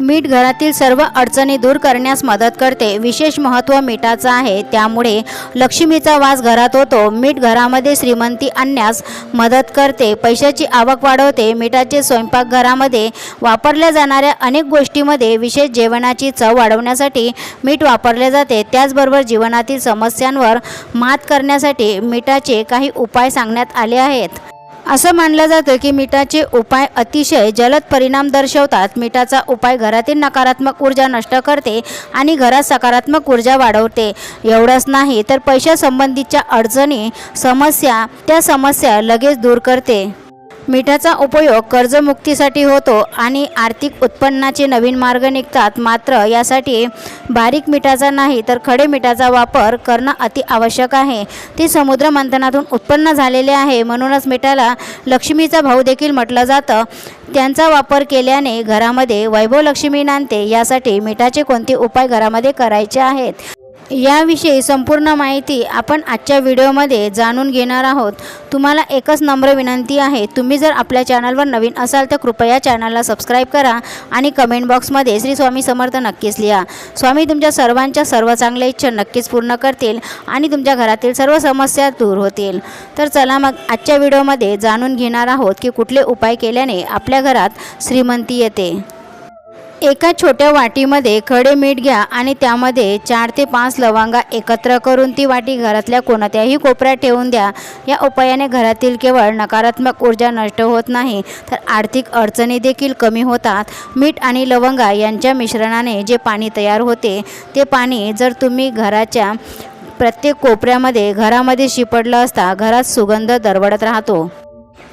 मीठ घरातील सर्व अडचणी दूर करण्यास मदत करते. विशेष महत्त्व मिठाचं आहे. त्यामुळे लक्ष्मीचा वास घरात होतो. मीठ घरामध्ये श्रीमंती आणण्यास मदत करते. पैशाची आवक वाढवते. मिठाचे स्वयंपाकघरामध्ये वापरल्या जाणाऱ्या अनेक गोष्टीमध्ये विशेष जेवणाची चव वाढवण्यासाठी मीठ वापरले जाते. त्याचबरोबर जीवनातील समस्यांवर मात करण्यासाठी मिठाचे काही उपाय सांगण्यात आले आहेत. असं मानलं जातं की मिठाचे उपाय अतिशय जलद परिणाम दर्शवतात. मिठाचा उपाय घरातील नकारात्मक ऊर्जा नष्ट करते आणि घरात सकारात्मक ऊर्जा वाढवते. एवढंच नाही तर पैशासंबंधीच्या अडचणी समस्या त्या समस्या लगेच दूर करते. मिठाचा उपयोग कर्जमुक्तीसाठी होतो आणि आर्थिक उत्पन्नाचे नवीन मार्ग निघतात. मात्र यासाठी बारीक मिठाचा नाही तर खडे मिठाचा वापर करणं अति आवश्यक आहे. ते समुद्र मंथनातून उत्पन्न झालेले आहे. म्हणूनच मिठाला लक्ष्मीचा भाऊ देखील म्हटलं जातं. त्यांचा वापर केल्याने घरामध्ये वैभव लक्ष्मी नांदते. यासाठी मिठाचे कोणते उपाय घरामध्ये करायचे आहेत? याविषयी संपूर्ण माहिती आपण आजच्या व्हिडिओमध्ये जाणून घेणार आहोत. तुम्हाला एकच नम्र विनंती आहे तुम्ही जर आपल्या चॅनलवर नवीन असाल तर कृपया चॅनलला सबस्क्राईब करा आणि कमेंट बॉक्समध्ये श्री स्वामी समर्थ नक्कीच लिहा. स्वामी तुमच्या सर्वांच्या सर्व चांगल्या इच्छा नक्कीच पूर्ण करतील आणि तुमच्या घरातील सर्व समस्या दूर होतील. तर चला मग आजच्या व्हिडिओमध्ये जाणून घेणार आहोत की कुठले उपाय केल्याने आपल्या घरात श्रीमंती येते. एका छोट्या वाटीमध्ये खडे मीठ घ्या आणि त्यामध्ये चार ते पाच लवंगा एकत्र करून ती वाटी घरातल्या कोणत्याही कोपऱ्यात ठेवून द्या. या उपायाने घरातील केवळ नकारात्मक ऊर्जा नष्ट होत नाही तर आर्थिक अडचणी देखील कमी होतात. मीठ आणि लवंगा यांच्या मिश्रणाने जे पाणी तयार होते ते पाणी जर तुम्ही घराच्या प्रत्येक कोपऱ्यामध्ये घरामध्ये शिपडलं असता घरात सुगंध दरवळत राहतो.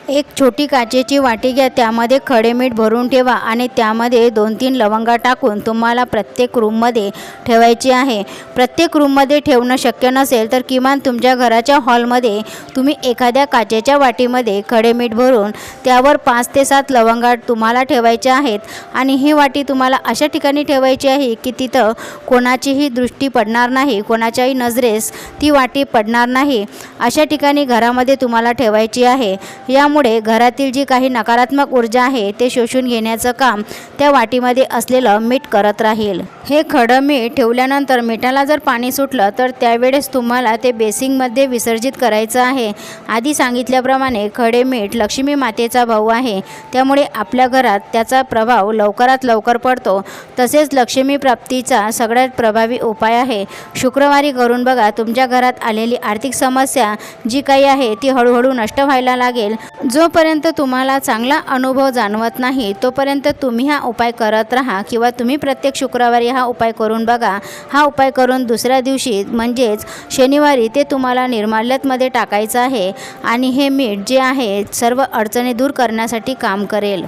एक छोटी काचेची वाटी घ्या त्यामध्ये खडे मीठ भरून ठेवा आणि त्यामध्ये दोन तीन लवंगा टाकून तुम्हाला प्रत्येक रूममध्ये ठेवायची आहे. प्रत्येक रूममध्ये ठेवणं शक्य नसेल तर किमान तुमच्या घराच्या हॉलमध्ये तुम्ही एखाद्या काचेच्या वाटीमध्ये खडे मीठ भरून त्यावर पाच ते सात लवंगा तुम्हाला ठेवायचे आहेत आणि ही वाटी तुम्हाला अशा ठिकाणी ठेवायची आहे की तिथं कोणाचीही दृष्टी पडणार नाही कोणाच्याही नजरेस ती वाटी पडणार नाही. अशा ठिकाणी घरामध्ये तुम्हाला ठेवायची आहे. या त्यामुळे घरातील जी काही नकारात्मक ऊर्जा आहे ते शोषून घेण्याचं काम त्या वाटीमध्ये असलेलं मीठ करत राहील. हे खडं मीठ ठेवल्यानंतर मिठाला जर पाणी सुटलं तर त्यावेळेस तुम्हाला ते बेसिंगमध्ये विसर्जित करायचं आहे. आधी सांगितल्याप्रमाणे खडे मीठ लक्ष्मी मातेचा भाऊ आहे. त्यामुळे आपल्या घरात त्याचा प्रभाव लवकरात लवकर पडतो. तसेच लक्ष्मी प्राप्तीचा सगळ्यात प्रभावी उपाय आहे. शुक्रवारी करून बघा तुमच्या घरात आलेली आर्थिक समस्या जी काही आहे ती हळूहळू नष्ट व्हायला लागेल. जोपर्यंत तुम्हाला चांगला अनुभव जाणवत नाही तोपर्यंत तुम्ही हा उपाय करत राहा किंवा तुम्ही प्रत्येक शुक्रवारी हा उपाय करून बघा. हा उपाय करून दुसऱ्या दिवशी म्हणजेच शनिवारी ते तुम्हाला निर्माल्यतमध्ये टाकायचं आहे आणि हे मीठ जे आहे सर्व अडचणी दूर करण्यासाठी काम करेल.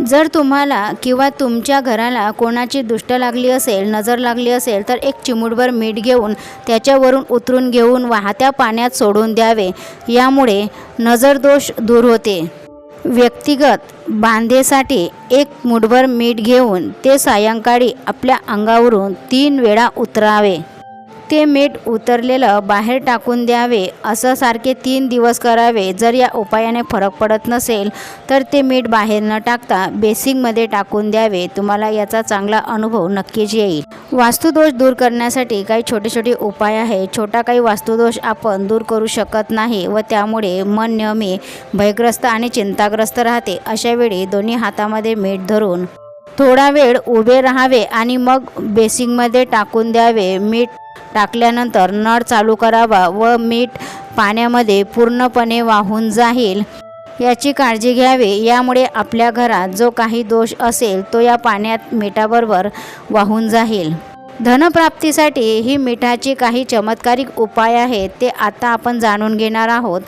जर तुम्हाला किंवा तुमच्या घराला कोणाची दुष्ट लागली असेल नजर लागली असेल तर एक चिमूटभर मीठ घेऊन त्याच्यावरून उतरून घेऊन वाहत्या पाण्यात सोडून द्यावे. यामुळे नजरदोष दूर होते. व्यक्तिगत बांधेसाठी एक मुठभर मीठ घेऊन ते सायंकाळी आपल्या अंगावरून तीन वेळा उतरावे. ते मीठ उतरलेलं बाहेर टाकून द्यावे. असं सारखे तीन दिवस करावे. जर या उपायाने फरक पडत नसेल तर ते मीठ बाहेर न टाकता बेसिंगमध्ये टाकून द्यावे. तुम्हाला याचा चांगला अनुभव नक्कीच येईल. वास्तुदोष दूर करण्यासाठी काही छोटे छोटे उपाय आहे छोटा काही वास्तुदोष आपण दूर करू शकत नाही व त्यामुळे मन नेहमी भयग्रस्त आणि चिंताग्रस्त राहते. अशावेळी दोन्ही हातामध्ये मीठ धरून थोडा वेळ उभे राहावे आणि मग बेसिंगमध्ये टाकून द्यावे. मीठ टाकल्यानंतर नळ चालू करावा व मीठ पाण्यामध्ये पूर्णपणे वाहून जाईल. याची काळजी घ्यावी. यामुळे आपल्या घरात जो काही दोष असेल तो या पाण्यात मिठाबरोबर वाहून जाईल. धनप्राप्तीसाठी ही मिठाची काही चमत्कारिक उपाय आहेत ते आता आपण जाणून घेणार आहोत.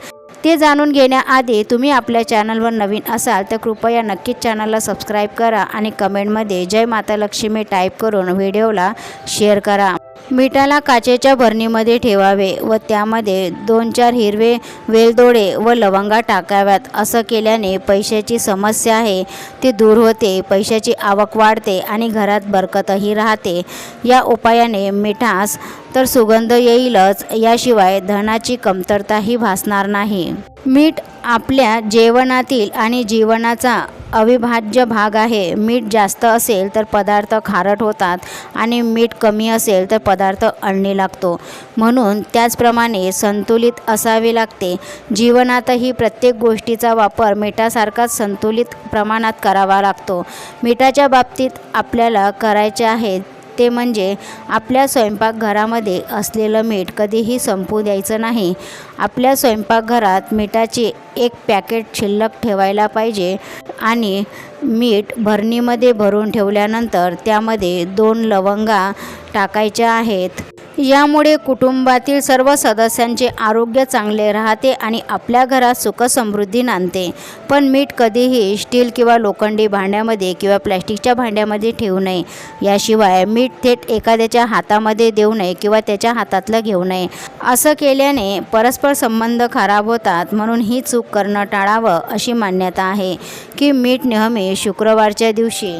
ते जाणून घेण्याआधी तुम्ही आपल्या चॅनलवर नवीन असाल तर कृपया नक्कीच चॅनलला सबस्क्राईब करा आणि कमेंटमध्ये जय माता लक्ष्मी टाईप करून व्हिडिओला शेअर करा. मिठाला काचेच्या भरणीमध्ये ठेवावे व त्यामध्ये दोन चार हिरवे वेलदोडे व लवंगा टाकाव्यात. असं केल्याने पैशाची समस्या आहे. ती दूर होते पैशाची आवक वाढते आणि घरात बरकतही राहते. या उपायाने मिठास तर सुगंध येईलच. याशिवाय धनाची कमतरताही भासणार नाही. मीठ आपल्या जेवणातील आणि जीवनाचा अविभाज्य भाग आहे. मीठ जास्त असेल तर पदार्थ खारट होतात आणि मीठ कमी असेल तर पदार्थ अळणी लागतो. म्हणून त्याचप्रमाणे संतुलित असावे लागते. जीवनातही प्रत्येक गोष्टीचा वापर मिठासारखाच संतुलित प्रमाणात करावा लागतो. मिठाच्या बाबतीत आपल्याला करायचे आहे ते म्हणजे आपल्या स्वयंपाकघरामध्ये असलेलं मीठ कधीही संपू द्यायचं नाही. आपल्या स्वयंपाकघरात मिठाची एक पॅकेट शिल्लक ठेवायला पाहिजे आणि मीठ भरणीमध्ये भरून ठेवल्यानंतर त्यामध्ये दोन लवंगा टाकायच्या आहेत. यामुळे कुटुंबातील सर्व सदस्यांचे आरोग्य चांगले राहते आणि आपल्या घरात सुखसमृद्धी नांदते. पण मीठ कधीही स्टील किंवा लोखंडी भांड्यामध्ये किंवा प्लॅस्टिकच्या भांड्यामध्ये ठेवू नये. याशिवाय मीठ थेट एखाद्याच्या हातामध्ये देऊ नये किंवा त्याच्या हातातलं घेऊ नये. असं केल्याने परस्पर संबंध खराब होतात म्हणून ही चूक करणं टाळावं अशी मान्यता आहे की मीठ नेहमी शुक्रवारच्या दिवशी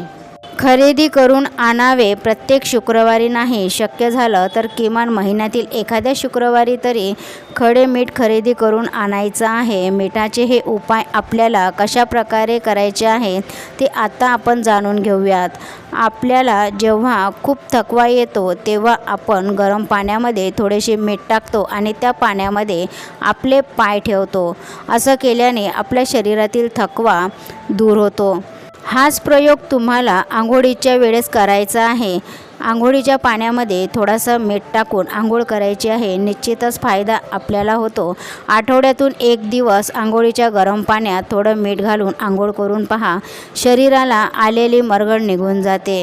खरेदी करून आणावे प्रत्येक शुक्रवारी नाही शक्य झालं तर किमान महिन्यातील एखाद्या शुक्रवारी तरी खडे मीठ खरेदी करून आणायचं आहे. मिठाचे हे उपाय आपल्याला कशा प्रकारे करायचे आहेत ते आता आपण जाणून घेऊयात. आपल्याला जेव्हा खूप थकवा येतो तेव्हा आपण गरम पाण्यामध्ये थोडेसे मीठ टाकतो आणि त्या पाण्यामध्ये आपले पाय ठेवतो. असं केल्याने आपल्या शरीरातील थकवा दूर होतो. हाच प्रयोग तुम्हाला आंघोळीच्या वेळेस करायचा आहे. आंघोळीच्या पाण्यामध्ये थोडासा मीठ टाकून आंघोळ करायची आहे. निश्चितच फायदा आपल्याला होतो. आठवड्यातून एक दिवस आंघोळीच्या गरम पाण्यात थोडं मीठ घालून आंघोळ करून पहा. शरीराला आलेली मरगळ निघून जाते.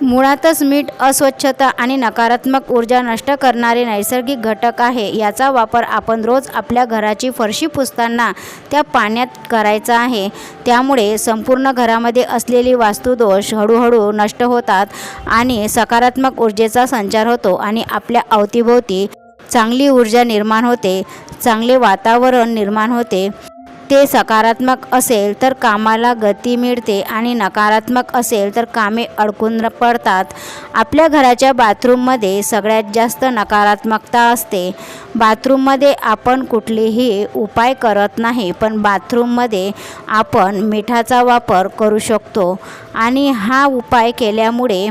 मुळातच मीठ अस्वच्छता आणि नकारात्मक ऊर्जा नष्ट करणारे नैसर्गिक घटक आहे याचा वापर आपण रोज आपल्या घराची फरशी पुसताना त्या पाण्यात करायचा आहे. त्यामुळे संपूर्ण घरामध्ये असलेली वास्तुदोष हळूहळू नष्ट होतात आणि सकारात्मक ऊर्जेचा संचार होतो आणि आपल्या अवतीभोवती चांगली ऊर्जा निर्माण होते चांगले वातावरण निर्माण होते. ते सकारात्मक असेल तर कामाला गती मिळते आणि नकारात्मक असेल तर कामे अडकून पडतात. आपल्या घराच्या बाथरूममध्ये सगळ्यात जास्त नकारात्मकता असते. बाथरूममध्ये आपण कुठलेही उपाय करत नाही पण बाथरूममध्ये आपण मिठाचा वापर करू शकतो. आणि हा उपाय केल्यामुळे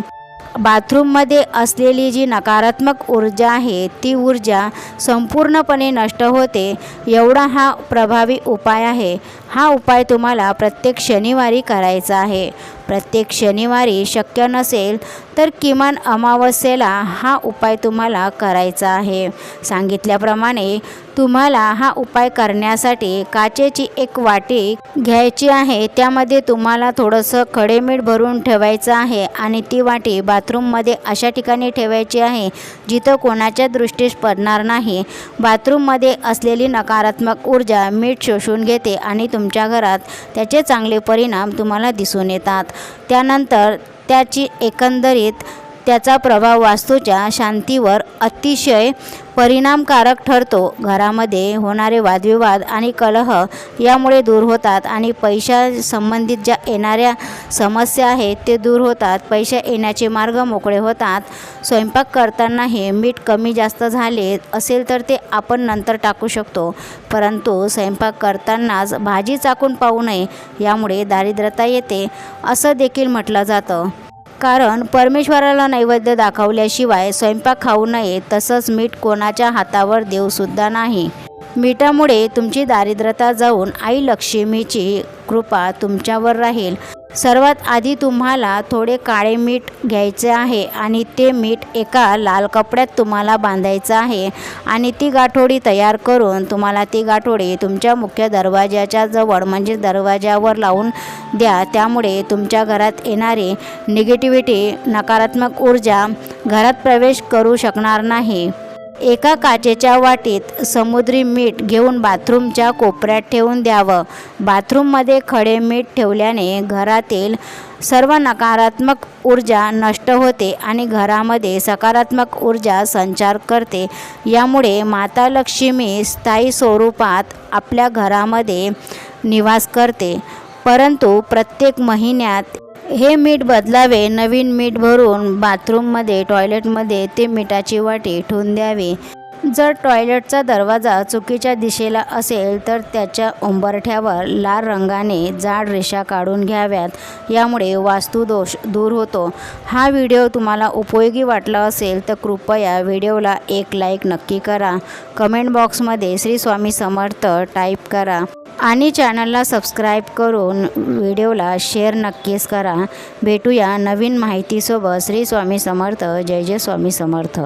बाथरूममध्ये असलेली जी नकारात्मक ऊर्जा आहे ती ऊर्जा संपूर्णपणे नष्ट होते एवढा हा प्रभावी उपाय आहे. हा उपाय तुम्हाला प्रत्येक शनिवारी करायचा आहे. प्रत्येक शनिवारी शक्य नसेल तर किमान अमावस्येला हा उपाय तुम्हाला करायचा आहे. सांगितल्याप्रमाणे तुम्हाला हा उपाय करण्यासाठी काचेची एक वाटी घ्यायची आहे. त्यामध्ये तुम्हाला थोडंसं खडे मीठ भरून ठेवायचं आहे आणि ती वाटी बाथरूममध्ये अशा ठिकाणी ठेवायची आहे जिथं कोणाच्या दृष्टीस पडणार नाही. बाथरूममध्ये असलेली नकारात्मक ऊर्जा मीठ शोषून घेते आणि तुमच्या घरात त्याचे चांगले परिणाम तुम्हाला दिसून येतात. त्यानंतर त्याची एकंदरीत त्याचा प्रभाव वास्तूच्या शांतीवर अतिशय परिणामकारक ठरतो. घरामध्ये होणारे वादविवाद आणि कलह यामुळे दूर होतात आणि पैशासंबंधित ज्या येणाऱ्या समस्या आहेत ते दूर होतात. पैसे येण्याचे मार्ग मोकळे होतात. स्वयंपाक करतानाही मीठ कमी जास्त झाले असेल तर ते आपण नंतर टाकू शकतो. परंतु स्वयंपाक करतानाच भाजी चाकून पाहू नये यामुळे दारिद्र्यता येते असं देखील म्हटलं जातं. कारण परमेश्वराला नैवेद्य दाखवल्याशिवाय स्वयंपाक खाऊ नये तसंच मीठ कोणाच्या हातावर देऊसुद्धा नाही. मिठामुळे तुमची दारिद्रता जाऊन आई लक्ष्मीची कृपा तुमच्यावर राहील. सर्वात आधी तुम्हाला थोडे काळे मीठ घ्यायचे आहे आणि ते मीठ एका लाल कपड्यात तुम्हाला बांधायचं आहे. आणि ती गाठोडी तयार करून तुम्हाला ती गाठोडी तुमच्या मुख्य दरवाजाच्या जवळ म्हणजे दरवाजावर लावून द्या. त्यामुळे तुमच्या घरात येणारी निगेटिव्हिटी नकारात्मक ऊर्जा घरात प्रवेश करू शकणार नाही. एका काचेच्या वाटीत समुद्री मीठ घेऊन बाथरूमच्या कोपऱ्यात ठेवून द्यावं. बाथरूममध्ये खडे मीठ ठेवल्याने घरातील सर्व नकारात्मक ऊर्जा नष्ट होते आणि घरामध्ये सकारात्मक ऊर्जा संचार करते. यामुळे माता लक्ष्मी स्थायी स्वरूपात आपल्या घरामध्ये निवास करते. परंतु प्रत्येक महिन्यात हे मीठ बदलावे नवीन मीठ भरून बाथरूममध्ये टॉयलेटमध्ये ते मिठाची वाटी ठेवून द्यावी. जर टॉयलेटचा दरवाजा चुकीच्या दिशेला असेल तर त्याच्या उंबरठ्यावर लाल रंगाने जाड रेषा काढून घ्याव्यात. यामुळे वास्तुदोष दूर होतो. हा व्हिडिओ तुम्हाला उपयोगी वाटला असेल तर कृपया व्हिडिओला एक लाईक नक्की करा. कमेंट बॉक्समध्ये श्री स्वामी समर्थ टाईप करा. आणि चॅनलला सबस्क्राईब करून व्हिडिओला शेअर नक्कीच करा. भेटूया नवीन माहितीसोबत. श्री स्वामी समर्थ. जय जय स्वामी समर्थ.